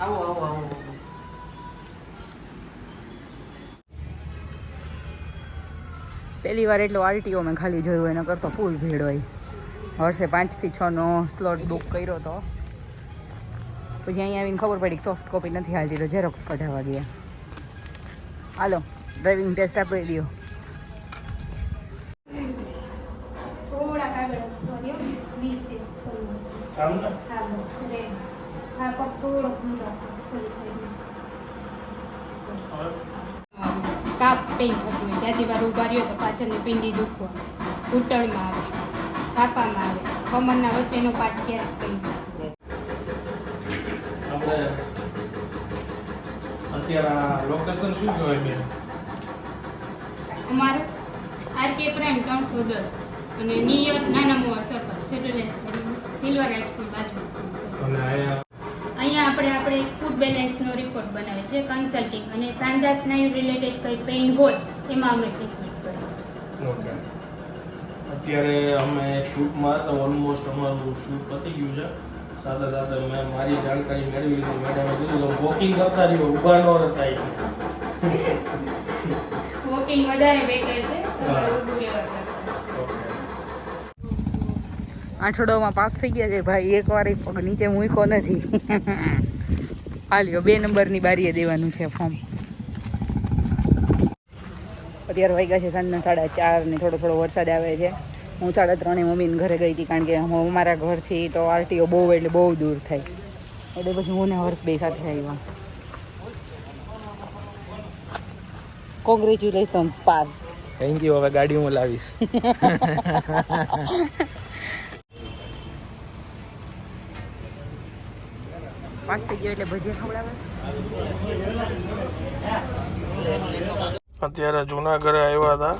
આવો પહેલી વાર એટલો આરટીઓ મેં ખાલી જોયું એના કરતો ફૂલ ભીડ હોય. વર્ષે પાંચથી છનો સ્લોટ બુક કર્યો હતો પછી અહીંયા આવીને ખબર પડી કે સોફ્ટ કોપી નથી હાલતી તો ઝેરોક્સ કઢાવવા ગયા. હાલો ડ્રાઇવિંગ ટેસ્ટ આપી દો કાપ કાગળ ભર્યો વીસ એક ખોલવું છે. હા બસ રેડ હા પગ થોડો ખુલ્લો ખોલી સાઈડ કાફ પેઇન થતી હોય જાજી વાર ઊભા રહ્યો તો પાછળની પિંડી દુખવા. ઘૂંટણમાં આવે. થાપામાં આવે. કમરના વચ્ચેનો પાર્ટ ક્યારેક કહી આપણે અત્યારે લોકેશન શું કહેવાય બેન? અમારે આરકે પ્રાઇમ ત્રણસો દસ અને near Nana Mava circle satellite silver રાઇટ્સની બાજુ. અને અહીંયા અહીંયા આપણે આપણે એક ફૂડ બેલેન્સનો રિપોર્ટ બનાવે છે કન્સલ્ટિંગ અને સાંધા સ્નાયુ રિલેટેડ કંઈ પેઇન હોય એમાં અમે ટ્રીટમેન્ટ કરીએ છીએ ઓકે અત્યારે અમે શૂટમાં હતા ઓલમોસ્ટ અમારું શૂટ પતી ગયું છે. સાથે સાથે મેં મારી જાણકારી મેળવી લીધી મેડમે કીધું તો વોકિંગ કરતા રહ્યો ઊભા ન રહેતા. વોકિંગ વધારે બેટર છે આઠડોમાં પાસ થઈ ગયા છે ભાઈ એક વાર પગ નીચે મૂક્યો નથી. હાલ્યો બે નંબરની બારીએ દેવાનું છે ફોર્મ અત્યારે વાગ્યા છે સાંજના સાડા ચાર ને થોડો થોડો વરસાદ આવે છે. હું સાડા ત્રણે મમ્મીને ઘરે ગઈ હતી કારણ કે હું અમારા ઘરથી તો આરટીઓ બહુ એટલે બહુ દૂર થાય. એટલે પછી હું ને હર્ષ બે સાથે આવ્યા. કોંગ્રેચ્યુલેશન્સ પાસ થેન્ક યુ હવે ગાડી હું લાવીશ. પાસ થઈ ગયો એટલે ભજીયા ખવડાવે અત્યારે જૂના ઘરે આવ્યા હતા.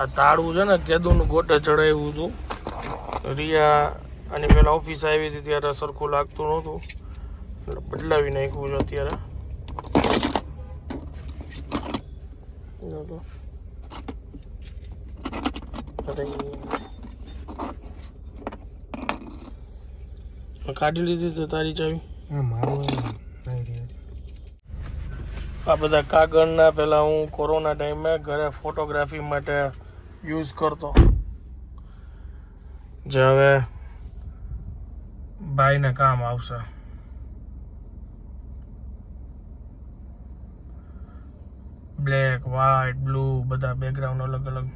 આ તાળું છે ને, કેદુનું ગોટે ચડાવ્યું હતું. રિયા અને પેલા ઓફિસ આવી હતી ત્યારે સરખું લાગતું નહોતું. એટલે બદલાવી નાખ્યું છે અત્યારે. જો તો. અરે કાઢી લીધી તો તારી ચાવી. આ બધા કાગળના પહેલાં હું કોરોના ટાઈમે ઘરે ફોટોગ્રાફી માટે યુઝ કરતો. જે હવે ભાઈને કામ આવશે. બ્લેક વ્હાઇટ બ્લુ બધા બેકગ્રાઉન્ડ અલગ અલગ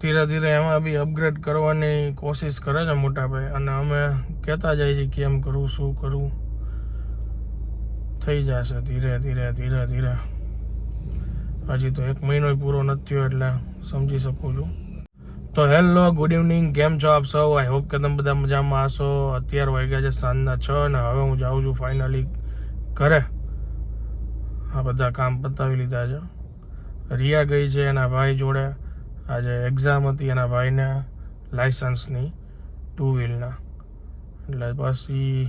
ધીરે ધીરે એમાં બી અપગ્રેડ કરવાની કોશિશ કરે છે મોટા ભાઈ અને અમે કહેતા જાય છે કેમ કરવું શું કરવું થઈ જશે ધીરે ધીરે ધીરે ધીરે. હજી તો એક મહિનો પૂરો નથી થયો એટલે સમજી શકું છું. તો હેલો ગુડ ઇવનિંગ કેમ છો આપ સૌ? આઈ હોપ કે તમે બધા મજામાં હશો. અત્યારે વાગ્યા છે સાંજના છ અને હવે હું જાઉં છું ફાઇનલી ઘરે. આ બધા કામ પતાવી લીધા છે. રિયા ગઈ છે એના ભાઈ જોડે. આજે એક્ઝામ હતી એના ભાઈને લાઇસન્સની ટુ વ્હીલના એટલે પછી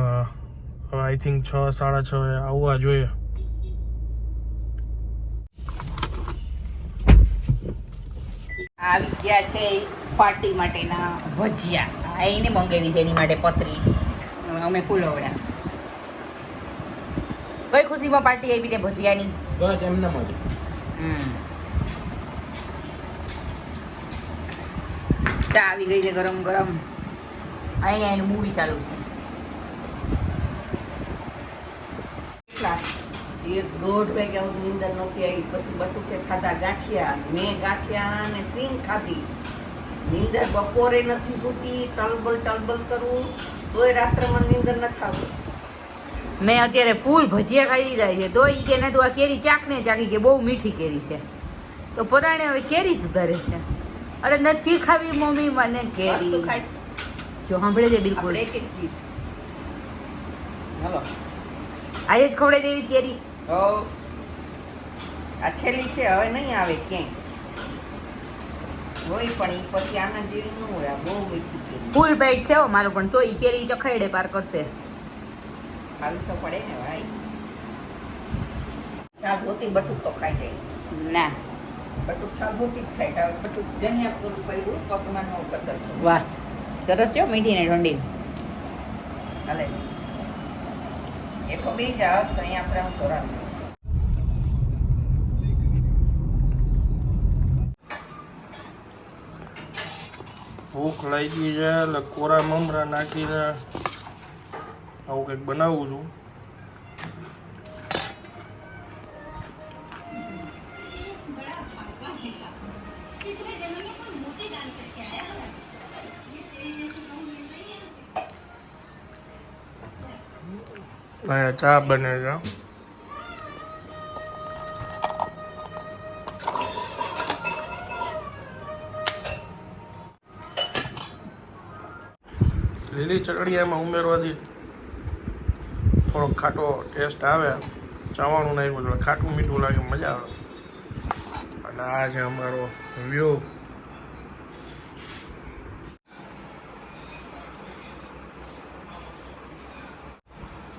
આઈ થિંક છ સાડા છ એ આવવા જોઈએ. આવી ગયા છે પાર્ટી માટેના ભજીયા. એને મંગાવી છે એની માટે પતરી અમે ફૂલોવડા. કઈ ખુશીમાં પાર્ટી આવી ને ભજીયાની? બસ એમને મજા હમ. ચા આવી ગઈ છે ગરમ ગરમ. અહીંયા એનું મૂવી ચાલુ છે. એક દોઢ વાગ્યા સુધી નીંદર નહોતી આવી. પછી બટુકે ખાધા ગાંઠિયા. મેં ગાંઠિયા અને સિંગ ખાધી. નીંદર બપોરે નથી પૂતી ટલબલ ટલબલ કરવું તોય રાત્રે મને નીંદર નથી આવતી. મેં અત્યારે ફૂલ ભજીયા ખાઈ લીધા છે. તો ઈ કે ના તું આ કેરી ચાકને ચાકી કે બહુ મીઠી કેરી છે. તો પરાણે હવે કેરી સુધારે છે. અરે નથી ખાવી મમ્મી મને કેરી. જો સાંભળે છે બિલકુલ. હાલો. આજે જ ખવડાવી દેવી જ કેરી. આ છેલ્લી છે હવે નહીં આવે ક્યાંય. હોય પણ એ પછી આના જેવી ન હોય આ બહુ મીઠી કેરી. ફૂલ પેટ છે હો મારું પણ. તો એ કેરી ચખાઈડે પાર કરશે. ખાવી તો પડે ને ભાઈ. ચા ધોતી બટુક તો ખાઈ જાય. ના. બટુક ચા જ ખાય બટુક જન્યા પૂરું પડ્યું પગમાં ન કતરતો વાહ સરસ છો મીઠી ને ઢોંડી. હાલે. એ તો બે જા અહીંયા આપણે હું રાખ ભૂખ લાગી છે એટલે કોરા મમરા નાખીને આવું કંઈક બનાવું છું. અહીંયા ચા બને છે. લીલી ચટણી ઉમેરવાથી થોડોક ખાટો ટેસ્ટ આવે. ચાવાનું નાખ્યું ખાટું મીઠું લાગે, મજા આવે. અને આ છે અમારો વ્યૂ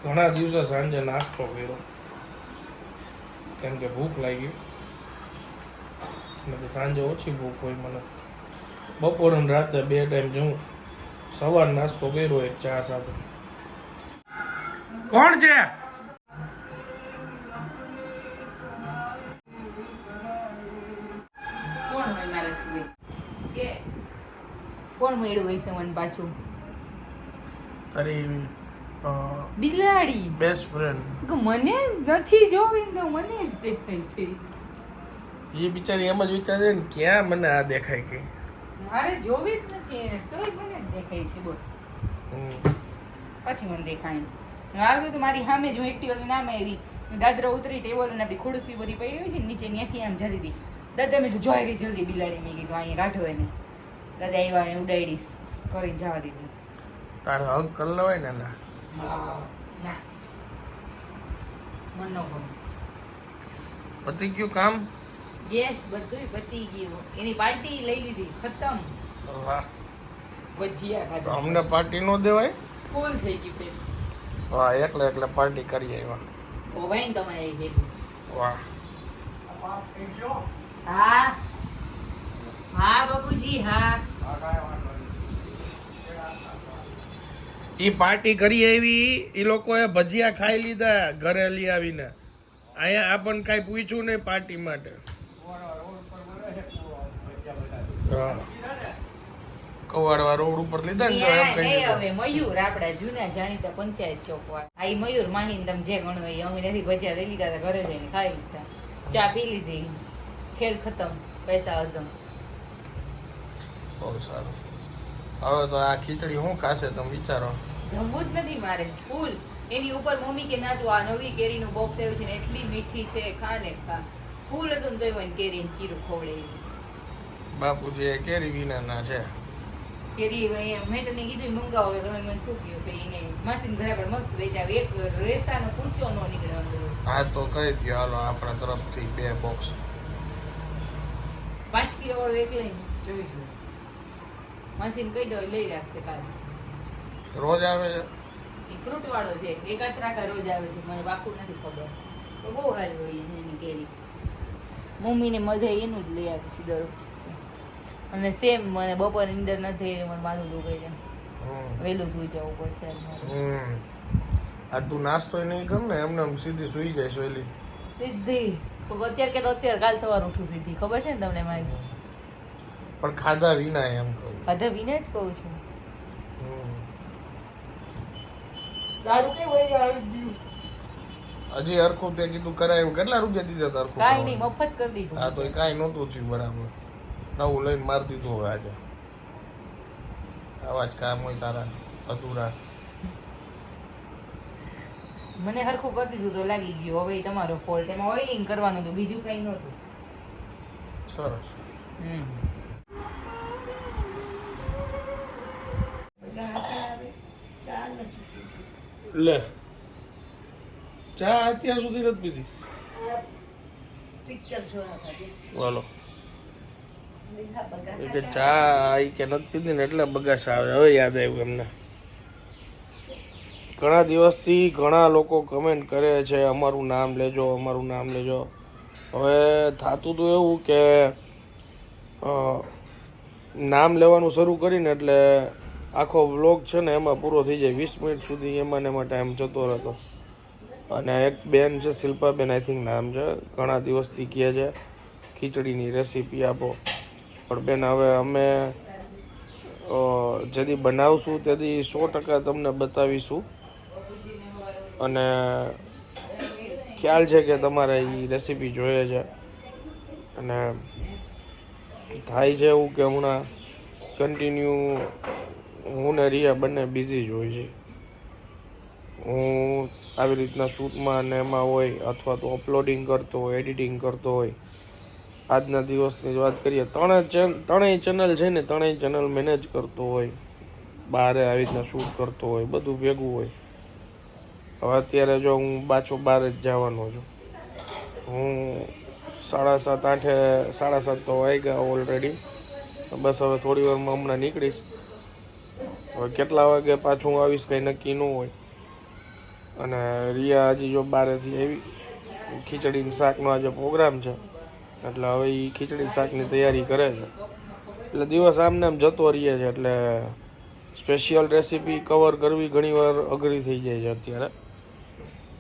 ઘણા દિવસે સાંજે નાસ્તો કર્યો. કેમ કે ભૂખ લાગી. એટલે સાંજે ઓછી ભૂખ હોય મને. બપોરે ને રાતે બે ટાઈમ જવું સવાર નાસ્તો કર્યો એક ચા સાથે. કોણ છે? કોણ મળ્યું હોય છે મને પાછું? તારી બિલાડી? બેસ્ટ ફ્રેન્ડ મને નથી જોવી તો મને જ દેખાય છે. એ બિચારી એમ જ વિચારે ને ક્યાં મને આ દેખાય કે? મારે જોવી જ નથી એને તોય મને જ દેખાય છે બોલ. પછી મને દેખાય આવ્યું તો મારી સામે જ હું એક્ટિવા નામે આવી. દાદરા ઉતરી ટેબલ અને આપણી ખુરશી બધી પડી હોય છે નીચે ત્યાંથી આમ જતી હતી. દાદા મેં જોઈ રહી જલ્દી બિલાડી. મેં કીધું અહીંયા કાઢો એને. દાદા આવ્યા એને ઉડાડી કરીને જવા દીધી. તારે હગ કરી લેવાય ને પતી ગયું કામ? યસ બધું પતી ગયું. એની પાર્ટી લઈ લીધી ખતમ. વાહ. ખાધા અમને પાર્ટી નો દેવાય? ફૂલ થઈ ગયું પેટ વાહ એકલે એકલે પાર્ટી કરી આવ્યા. ઓ ભાઈ તમારે કીધું વાહ. હા. હા બાપુજી હા. ઈ પાર્ટી કરી આવી એ લોકોએ ભજીયા ખાઈ લીધા ઘરે લઈ આવીને. અહીંયા આપણને કાંઈ પૂછ્યું નહીં પાર્ટી માટે. કવાડવા રોડ ઉપર લીધા ને હવે મયુર આપડા જૂના જાણીતા પંચાયત ચોક વાળા. આ મયુર માહીને તમે જે ગણો એ અમે નથી ભજીયા લઈ લીધા ઘરે જઈને ખાઈ લીધા. ચા પી લીધી. ખેલ ખતમ પૈસા હજમ. બહુ સારું. હવે તો આ ખીચડી શું ખાશે તમે વિચારો. જમવું જ નથી મારે. ફૂલ. એની ઉપર મમ્મી કે ના તું આ નવી કેરીનું બોક્સ આવ્યું છે ને એટલી મીઠી છે ખા ને ખા. ફૂલ હતું ને તોય મને કેરીને ચીરું ખવડે બાપુજી કેરી વિનાના છે. કેરી મેં તને કીધું મંગાવો કે તમે મને શું કહ્યું કે એને માસીને ઘરે પણ મસ્ત વેચાવ એક રેસાનો કૂચો નો નીકળ્યો હા તો કહી દો હાલો આપણા તરફથી બે બોક્સ પાંચ કિલો વાળું એક લઈને. જોઈશું માસીને કહી દો લઈ રાખશે કાલે. રોજ આવે છે. ફ્રૂટ વાળો છે. એક રાખા રોજ આવે છે. મને પાકું નથી ખબર. તો બહુ સારી હોય છે એની કેરી. મમ્મીને મધે એનું જ લઈ આવે છે અને સેમ મને બપોર નીંદર નથી મને માથું દુખે છે. વહેલું સુઈ જવું પડશે આ તું નાસ્તો નહીં કર ને એમને એમ સીધી સુઈ જાય સોયલી સીધી. અત્યારે કે અત્યારે કાલ સવાર ઉઠું સીધી. ખબર છે ને તમને મારી? પણ ખાધા વિના એમ કહું. ખાધા વિના જ કહું છું હમ. દાડુ કે હોય આવી ગયું હજી હરખું તે કીધું કરાયું કેટલા રૂપિયા દીધા હતા હરખું કાંઈ નહીં મફત કરી દીધું. હા તો એ કાઈ નહોતું થયું બરાબર. નવું લઈને માર દીધું હવે આજે. આવા જ કામ હોય તારા અધૂરા. મને હરખું કરી દીધું તો લાગી ગયું. હવે તમારો ફોલ્ટ એમાં ઓઇલિંગ કરવાનું હતું બીજું કંઈ નહોતું. સરસ. હમ બધા આકડા આવે ચા નથી પીતી. લે. ચા અત્યાર સુધી નથી પીધી. બોલો કે ચા. ઈ કે નથી પીધી ને એટલે બગાસ આવે. હવે યાદ આવ્યું એમને. ઘણા દિવસથી ઘણા લોકો કમેન્ટ કરે છે અમારું નામ લેજો અમારું નામ લેજો. હવે થતું હતું એવું કે નામ લેવાનું શરૂ કરીને એટલે આખો બ્લોગ છે ને એમાં પૂરો થઈ જાય. વીસ મિનિટ સુધી એમાં ને એમાં ટાઈમ જતો રહેતો. અને એક બેન છે, શિલ્પાબેન આઈ થિંક નામ છે. ઘણા દિવસથી કહે છે, ખીચડીની રેસીપી આપો. પણ બેન, હવે અમે જેથી બનાવશું તેથી સો ટકા તમને બતાવીશું. અને ખ્યાલ છે કે તમારે એ રેસીપી જોઈએ છે. અને થાય છે એવું કે હમણાં કન્ટિન્યુ હું ને રિયા બંને બિઝી જ હોય છે. હું આવી રીતના શૂટમાં ને એમાં હોય અથવા તો અપલોડિંગ કરતો હોય એડિટિંગ કરતો હોય. આજના દિવસની જ વાત કરીએ ત્રણે ત્રણેય ચેનલ છે ને ત્રણેય ચેનલ મેનેજ કરતો હોય. બહારે આવી રીતના શૂટ કરતો હોય, બધું ભેગું હોય. હવે અત્યારે જો હું પાછો બહાર જ જવાનો છું. હું સાડા સાત, આઠે સાડા સાત તો વાગ્યા ઓલરેડી બસ હવે થોડી વારમાં હમણાં નીકળીશ. હવે કેટલા વાગે પાછું હું આવીશ, કંઈ નક્કી ન હોય. અને રિયા હજી જો બારેથી આવી, ખીચડીની શાકનો આજે પ્રોગ્રામ છે. એટલે હવે એ ખીચડી શાકની તૈયારી કરે છે. એટલે દિવસ આમને આમ જતો રહીએ છે, એટલે સ્પેશિયલ રેસીપી કવર કરવી ઘણીવાર અઘરી થઈ જાય છે અત્યારે.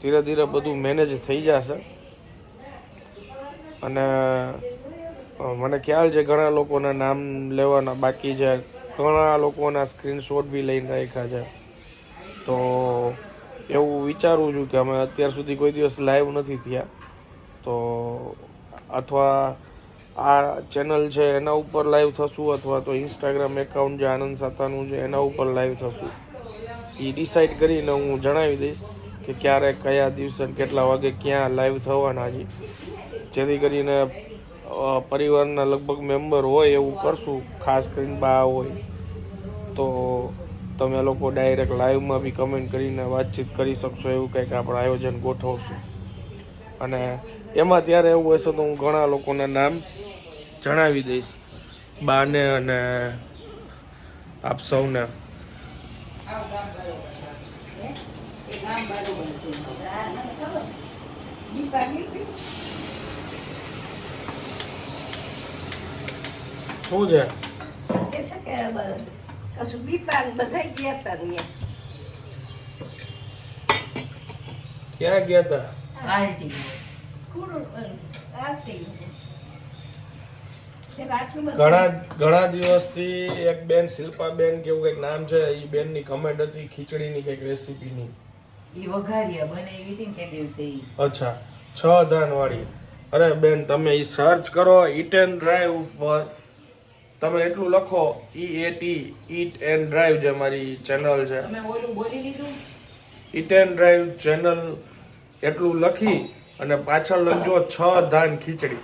ધીરે ધીરે બધું મેનેજ થઈ જશે. અને મને ખ્યાલ છે ઘણા લોકોના નામ લેવાના બાકી છે. ઘણા લોકોના સ્ક્રીનશોટ બી લઈને રાખ્યા છે. તો એવું વિચારું છું કે અમે અત્યાર સુધી કોઈ દિવસ લાઈવ નથી થયા. તો અથવા આ ચેનલ છે એના ઉપર લાઈવ થશું અથવા તો ઇન્સ્ટાગ્રામ એકાઉન્ટ જે આનંદ સાતાનું છે એના ઉપર લાઈવ થશું. એ ડિસાઈડ કરીને હું જણાવી દઈશ કે ક્યારે, કયા દિવસે કેટલા વાગે ક્યાં લાઈવ થવાના છે. જેથી કરીને પરિવારના લગભગ મેમ્બર હોય એવું કરશું, ખાસ કરીને બા હોય. તો તમે લોકો ડાયરેક્ટ લાઈવમાં બી કમેન્ટ કરીને વાતચીત કરી શકશો એવું કંઈક આપણે આયોજન ગોઠવશું. અને એમાં ત્યારે એવું હશે તો હું ઘણા લોકોના નામ જણાવી દઈશ. બાને અને આપ સૌને. Thank ગીતી શું છે? કે છે કે કશું દીપા ને બધા ગયા હતા ને ક્યાં ગયા તા? ઘણા ઘણા દિવસથી એક બેન શિલ્પાબેન કેવું કંઈક નામ છે એ બેનની કમેન્ટ હતી ખીચડીની કંઈક રેસીપીની. એ વઘારિયા બને એવી હતી દિવસે અચ્છા છ ધાન વાળી અરે બેન તમે એ સર્ચ કરો ઇટ એન્ડ ડ્રાઈવ ઉપર તમે એટલું લખો E A T eat and drive જે મારી ચેનલ છે. ઈટ એન્ડ ડ્રાઈવ ચેનલ એટલું લખી અને પાછળ લખજો છ ધાન ખીચડી.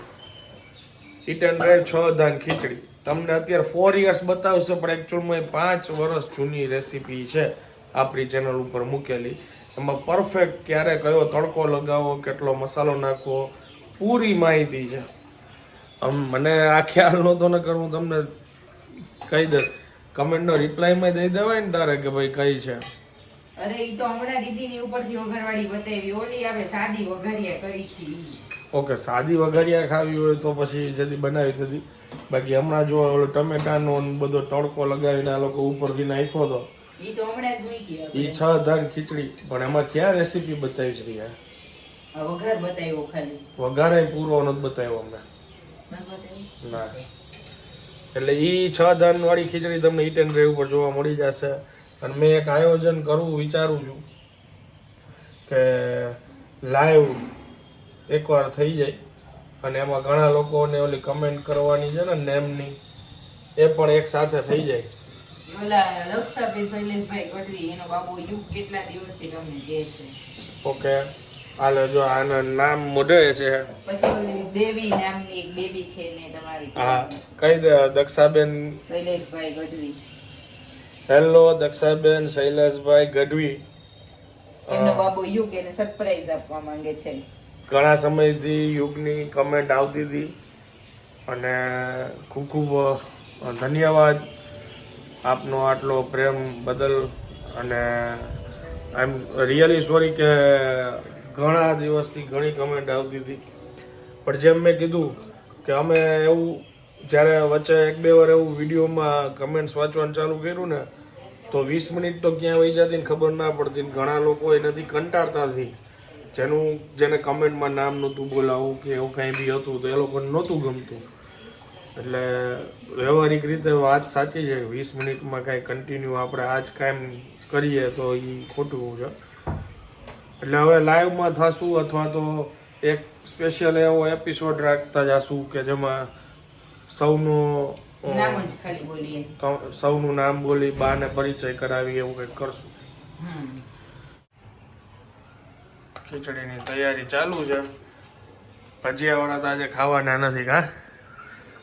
ઈટ એન્ડ ડ્રાઈવ છ ધાન ખીચડી. તમને અત્યારે ફોર યર્સ બતાવશે પણ એકચ્યુઅલમાં પાંચ વર્ષ જૂની રેસીપી છે આપણી ચેનલ ઉપર મૂકેલી. એમાં પરફેક્ટ ક્યારે કયો તડકો લગાવો કેટલો મસાલો નાખવો પૂરી માહિતી છે. આમ મને આ ખ્યાલ નહોતો ને કરું તમને કહી દે કમેન્ટનો રિપ્લાયમાં દઈ દેવાય ને તારે કે ભાઈ કઈ છે. અરે ઈ તો હમણાં દીદીની ઉપરથી વઘારવાળી બતાવી. ઓલી આપણે સાદી વઘારિયા કરી છે ઓકે સાદી વઘારિયા ખાવી હોય તો પછી જલ્દી બનાવી હતી બાકી હમણાં જો ઓલો ટમેટાનો બધો તડકો લગાવીને આ લોકો ઉપરથી નાખ્યો હતો ઈ તો એ છ ધાન ખીચડી. પણ એમાં ક્યાં રેસીપી બતાવી છે યાર? વઘાર બતાવ્યો ખાલી. વઘારે પૂરો નથી બતાવ્યો અમને? ના. એટલે એ છ ધાન વાળી ખીચડી તમને ઈટ એન્ડ ઉપર જોવા મળી જશે. અને મેં એક આયોજન કરવું વિચારું છું કે લાઈવ એકવાર થઈ જાય. અને એમાં ઘણા લોકોને ઓલી કમેન્ટ કરવાની છે ને નેમની એ પણ એક સાથે થઈ જાય. ઓકે. હાલે જો આના નામ મોઢે છે. પછી દેવી નામની એક બેબી છે ને તમારી. હા કઈ દક્ષાબેન શૈલેષભાઈ ગઢવી. હેલો દક્ષાબેન શૈલેષભાઈ ગઢવી. એમનો બાબુ યુગ એને સરપ્રાઈઝ આપવા માંગે છે. ઘણા સમયથી યુગની કમેન્ટ આવતી હતી અને ખૂબ ખૂબ ધન્યવાદ આપનો આટલો પ્રેમ બદલ અને આઈ એમ રિયલી સોરી કે ઘણા દિવસથી ઘણી કમેન્ટ આવતી હતી. પણ જેમ મેં કીધું કે અમે એવું જ્યારે વચ્ચે એક બે વાર એવું વિડીયોમાં કમેન્ટ્સ વાંચવાનું ચાલુ કર્યું ને, તો વીસ મિનિટ તો ક્યાં વહી જતી ને ખબર ના પડતી ઘણા લોકો એનાથી કંટાળતા હતી. જેનું, જેને કમેન્ટમાં નામ નહોતું બોલાવું કે એવું કાંઈ બી હતું તો એ લોકોને નહોતું ગમતું. એટલે વ્યવહારિક રીતે વાત સાચી છે. વીસ મિનિટમાં કાંઈ કન્ટિન્યુ આપણે આજ કાયમ કરીએ તો એ ખોટું છે. એટલે હવે લાઈવમાં થશું અથવા તો એક સ્પેશિયલ એવો એપિસોડ રાખતા જશું કે જેમાં સૌનો સૌનું નામ બોલી બાને પરિચય કરાવી એવું કંઈક કરશું. ખીચડીની તૈયારી ચાલુ છે. ભજીયાવાળા તો આજે ખાવાના નથી કા?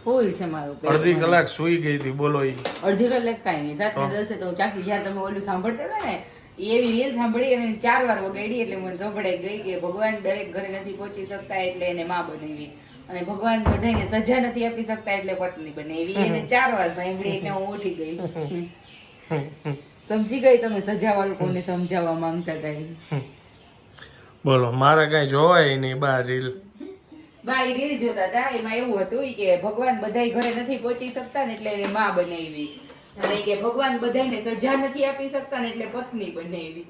ફૂલ છે મારું અડધી કલાક સુઈ ગઈ હતી બોલો ઈ. અડધી કલાક કાંઈ નહીં. સાત દસે તો ચાકી જ્યારે તમે ઓલું સાંભળતા હતા ને એવી રીલ સાંભળી અને ચાર વાર વગાડી એટલે મને સંભળાઈ ગઈ કે ભગવાન દરેક ઘરે નથી પહોંચી શકતા એટલે એને માં બનાવી. અને ભગવાન બધાને સજા નથી આપી શકતા એટલે પત્ની બનાવી. એને ચાર વાર સાંભળી એટલે હું ઉઠી ગઈ. સમજી ગઈ તમે સજા વાળું કોને સમજાવવા માંગતા હતા બોલો મારા કઈ જોવાય નહીં બાર રીલ. બા એ રીલ જોતા હતા. એમાં એવું હતું કે ભગવાન બધા ઘરે નથી પહોંચી શકતા ને એટલે માં બનાવી. અને કે ભગવાન બધાને સજા નથી આપી શકતા ને એટલે પત્ની બનાવી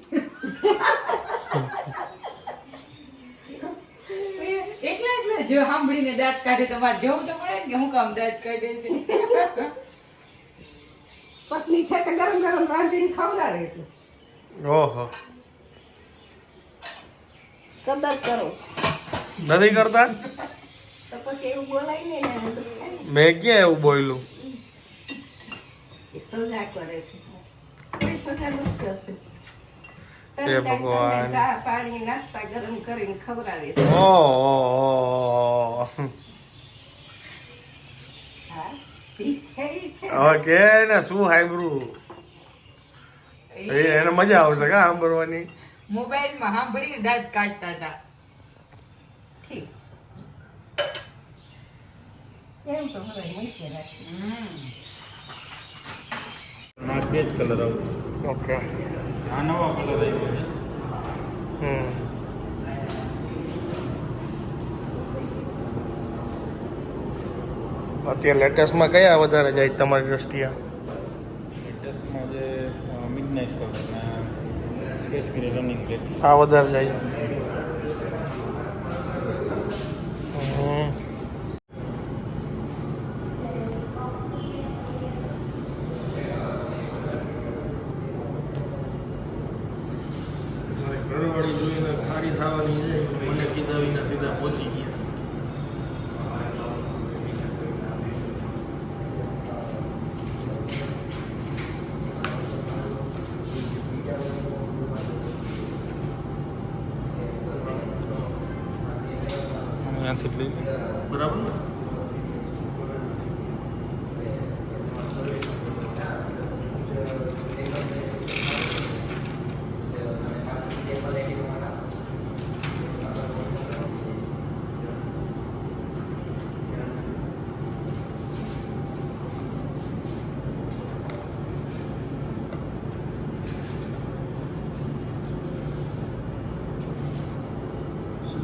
એકલા એકલા જો સાંભળીને દાંત કાઢે તમારે જવું તો પડે ને કે હું કામ દાંત કાઢે પત્ની છે તો ગરમ ગરમ રાંધીને ખવડાવે છે. ઓહો. કદર કરો. નથી કરતા? તો પછી એવું બોલાય ને. મેં ક્યાં એવું બોલ્યું? કરે છે. હે ભગવાન. પાણી નાસ્તા ગરમ કરીને ખવડાવે છે. ઓહો હા ઠીક છે ઈ છે. હવે કે ને શું સાંભળવું એને મજા આવશે કા સાંભળવાની? મોબાઈલમાં સાંભળી દાંત કાઢતા હતા. ઠીક. એવું તો હવે મૂકી રાખીએ. નાક બે જ કલર આવતો ઓકે આ નવા કલર આવ્યો છે. હમ. અત્યારે લેટેસ્ટમાં કયા વધારે જાય તમારી દ્રષ્ટિએ? લેટેસ્ટમાં જે midnight colour space grey running આ વધારે જાય. હમ. મારી ઘરવાળી જોઈને ખારી થવાની છે મને કીધા વિના સીધા પહોંચી ગયા અહીંયાથી લઈ લે બરાબર ને?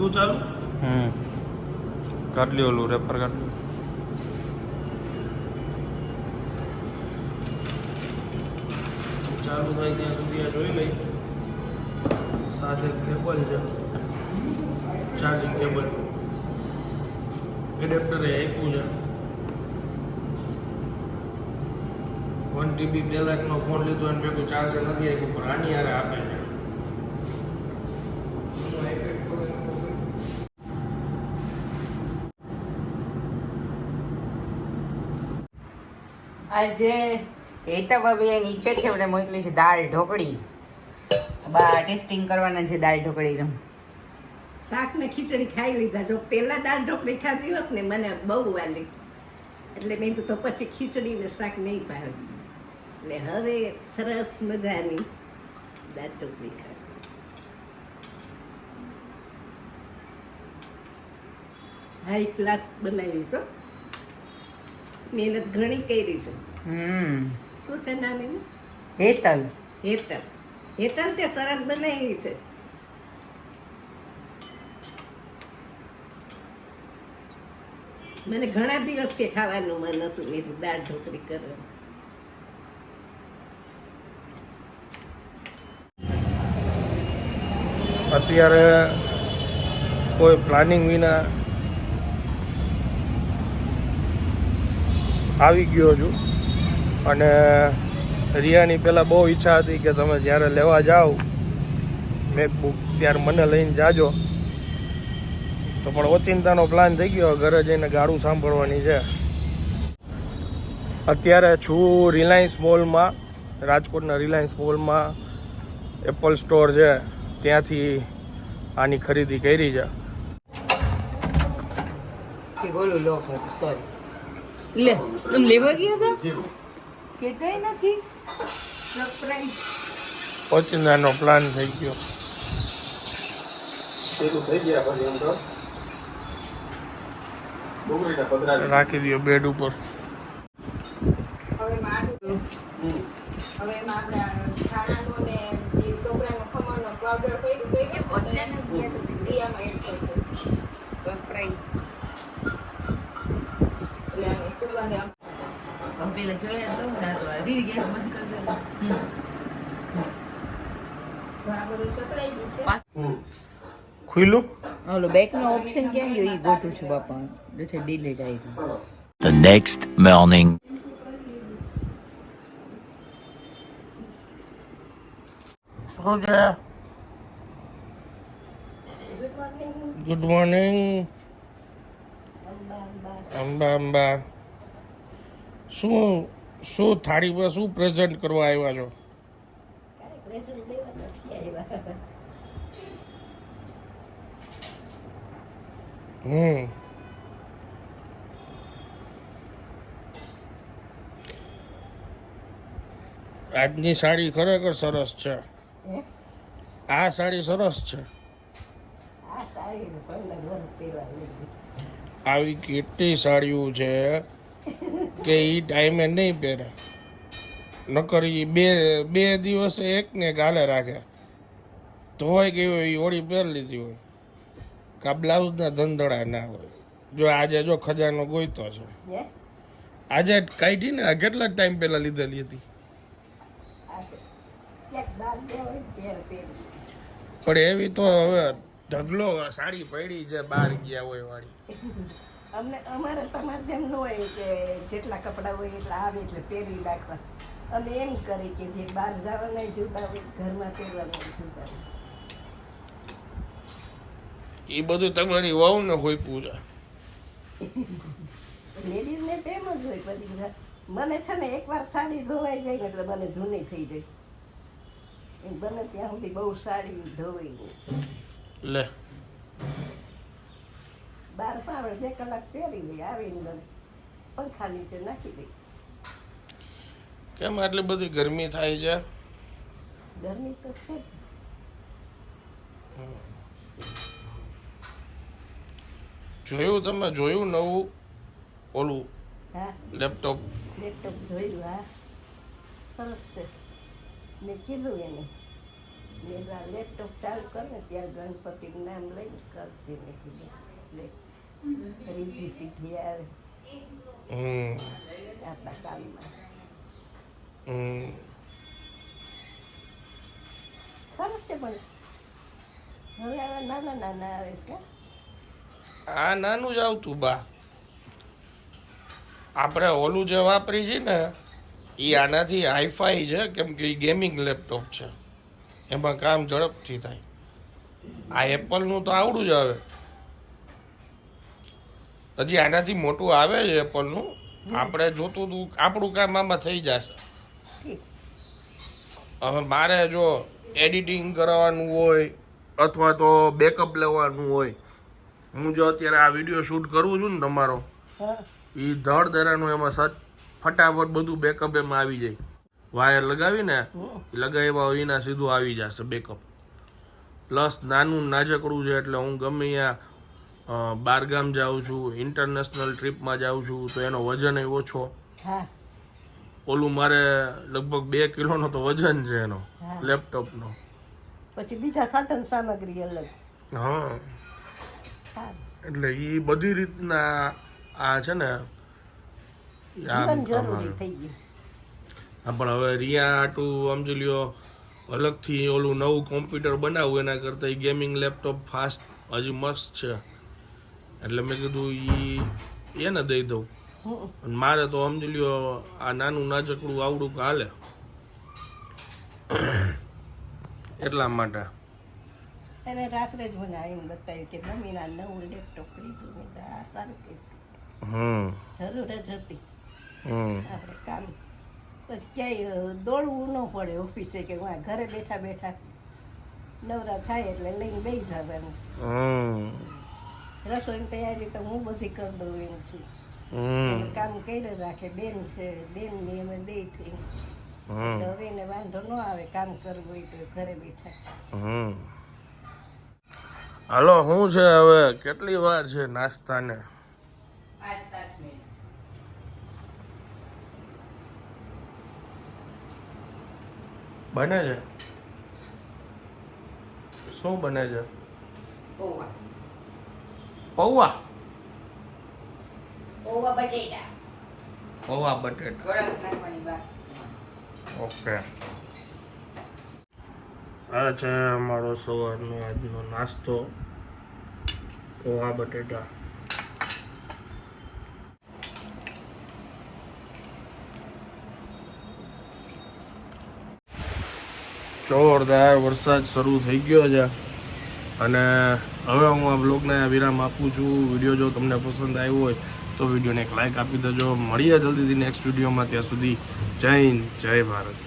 સીધું ચાલુ? હમ. કાઢ લ્યો ઓલું રેપર કાઢ લ્યો ચાલુ થાય ત્યાં સુધી આ જોઈ લઈ સાથે કેબલ છે. ચાર્જિંગ કેબલ એડેપ્ટરે આપ્યું છે. વન ટીબી બે લાખનો ફોન લીધો અને ભેગું ચાર્જર નથી આપ્યું પણ આની હારે આપે છે. આજે હેતા ભાભી નીચે છે મને મોકલી છે દાળ ઢોકળી. બા, ટેસ્ટિંગ કરવાના છે દાળ ઢોકળી ઢોકળીનું. શાક ને ખીચડી ખાઈ લીધા. જો પહેલાં દાળ ઢોકળી ખાધી હોત ને, મને બહુ વાલી. એટલે મેં તો પછી ખીચડી ને શાક નહીં પાડ્યું એટલે હવે સરસ મજાની દાળ ઢોકળી ખાવી હાઈ ક્લાસ બનાવી છો મહેનત ઘણી કરી છે. હમ. શું છે નાની હેતલ. હેતલ. હેતલ તે સરસ બનાવી છે. મને ઘણા દિવસ કે ખાવાનું મન હતું મેં દાળ ઢોકળી કરે. અત્યારે કોઈ પ્લાનિંગ વિના આવી ગયો છું. અને રિયાની પહેલાં બહુ ઈચ્છા હતી કે તમે જ્યારે લેવા જાઓ મેકબુક ત્યારે મને લઈને જાજો. તો પણ ઓચિંતાનો પ્લાન થઈ ગયો, ઘરે જઈને ગાડું સાંભળવાની છે. અત્યારે છું રિલાયન્સ મોલમાં રાજકોટના રિલાયન્સ મોલમાં એપલ સ્ટોર છે. ત્યાંથી આની ખરીદી કરી છે. બોલું, લો સોરી લે તમે લેવા ગયા હતા? કેતાય નથી. સરપ્રાઈઝ ઓચિંતાનો પ્લાન થઈ ગયો. રાખી દો બેડ ઉપર. હવે એમાં આટલું હવે એમાં આપણે આ ધાણાનો ને જે ટોપરાનો ખમણનો પાવડર કર્યું કઈ કેમ અચાનક રિયામાં એડ કરી દઈશું સરપ્રાઈઝ એટલે આની સુગંધ આમ હવે પેલા જોયા તો દાદા દીદી ગેસ બંધ કરી દે હમ. આ બધું સરપ્રાઈઝ છે ખુલ્લું ઓલો બેક નો ઓપ્શન ક્યાં ગયો ઈ ગોતું છું બાપા પછી ડિલીટ આવી ગયું The next morning. શું છે ગુડ મોર્નિંગ અંબા અંબા શું શું થાળી પર શું પ્રેઝન્ટ કરવા આવ્યા છો? હમ. આજની સાડી ખરેખર સરસ છે. આ સાડી સરસ છે. આવી કેટલી સાડીઓ છે. કે એ ટાઈમે નહીં પહેરે. નકર એ બે બે દિવસે એક ને ગાલે રાખે. ધોવાઈ ગઈ હોય એ ઓળી પહેરી લીધી હોય. કા બ્લાઉઝના ધંધડા ના હોય. જો આજે જો ખજાનો ગોઈતો છે. આજે કાઢી ને કેટલા ટાઈમ પહેલા લીધેલી હતી? પણ એવી તો હવે ઢગલો સાડી પડી જે બહાર ગયા હોય વાળી. અમને અમારે તમારે જેમ ન હોય કે જેટલા કપડાં હોય એટલા આવે એટલે પહેરી રાખવા. અમે એમ કરી કે જે બહાર જવાના જુદા હોય ઘરમાં પહેરવાના જુદા હોય. એ બધું તમારી વાવ ને હોય પૂજા લેડીઝને તેમ જ હોય પછી મને છે ને એકવાર સાડી ધોવાઈ જાય ને એટલે મને જૂની થઈ જાય. બને ત્યાં સુધી બહુ સાડી ધોવાઈ ગઈ લે. બાર પાવે બે કલાક પહેરી ગઈ આવીને પંખા નીચે નાખી દઈ કેમ આટલી બધી ગરમી થાય છે? ગરમી તો છે. જોયું તમે જોયું નવું? ઓલું હા. લેપટોપ. લેપટોપ જોયું હા. સરસ છે. મેં કીધું એને. મેં લેપટોપ ચાલુ કરે ત્યારે ગણપતિનું નામ લઈને કરશે મેં કીધું એટલે રીતિ સીધી આવે આપણા કામમાં સરસ છે પણ હવે આવા નાના નાના આવે છે આ નાનું જ આવતું બા. આપણે ઓલું જે વાપરી છે ને એ આનાથી હાઈફાઈ છે કેમ કે એ ગેમિંગ લેપટોપ છે. એમાં કામ ઝડપથી થાય. આ એપલનું તો આવડું જ આવે. હજી આનાથી મોટું આવે છે એપલનું. આપણે જોતું હતું આપણું કામ આમાં થઈ જશે. હવે મારે જો એડિટિંગ કરાવવાનું હોય અથવા તો બેકઅપ લેવાનું હોય હું જો અત્યારે આ વીડિયો શૂટ કરું છું ને તમારો એ ધડ ધરાનું એમાં સચ ફટાફટ બધું બેકઅપ એમાં આવી જાય. વાયર લગાવીને લગાવ્યા એના સીધું આવી જશે બેકઅપ. પ્લસ નાનું નાજકડું છે એટલે હું ગમે ત્યાં અ, બહારગામ જાઉં છું ઇન્ટરનેશનલ ટ્રીપમાં જાઉં છું તો એનો વજન ઓછો ઓલું મારે લગભગ બે કિલોનો તો વજન છે એનો લેપટોપનો. પછી બીજા સાધન સામગ્રી અલગ. હા. એટલે એ બધી રીતના આ છે ને હા પણ હવે રિયા આટું સમજી લ્યો અલગથી ઓલું નવું કોમ્પ્યુટર બનાવવું એના કરતાં ગેમિંગ લેપટોપ ફાસ્ટ હજી મસ્ત છે. એટલે મેં કીધું ઈ એને દઈ દઉં. અને મારે તો સમજી લ્યો આ નાનું નાજકડું આવડું કે હાલે એટલા માટે. એને રાત્રે જ મને આવીને બતાવ્યું કે મમ્મી નવું લેપટોપ લીધું સારું કીધું. જરૂર જ હતી. હમ. આપણે કામ. પછી ક્યાંય દોડવું ન પડે ઓફિસે કે ઘરે બેઠા બેઠા. નવરા થાય એટલે લઈને બેસી જવાનું. હમ. રસોઈની તૈયારી તો હું બધી કરી દઉં એમ છું. કામ કરી રાખે બેન છે બેનની અમે બે થઈ. હવે એને વાંધો ન આવે કામ કરવું હોય તો ઘરે બેઠા. હાલો શું છે હવે? કેટલી વાર છે નાસ્તાને? આઠ સાત મિનિટ. બને છે? શું બને છે? ઓવા પૌવા? પૌવા બટેટા. પૌવા બટેટા. ઓકે. આ છે અમારો સવારનો આજનો નાસ્તો. પૌવા બટેટા. જોરદાર વરસાદ શરૂ થઈ ગયો છે. અને હવે હું આ બ્લોગને વિરામ આપું છું. વીડિયો જો તમને પસંદ આવ્યો હોય તો વિડીયોને એક લાઇક આપી દેજો. મળીએ જલ્દીથી નેક્સ્ટ વિડીયોમાં ત્યાં સુધી જય હિન્દ, જય ભારત.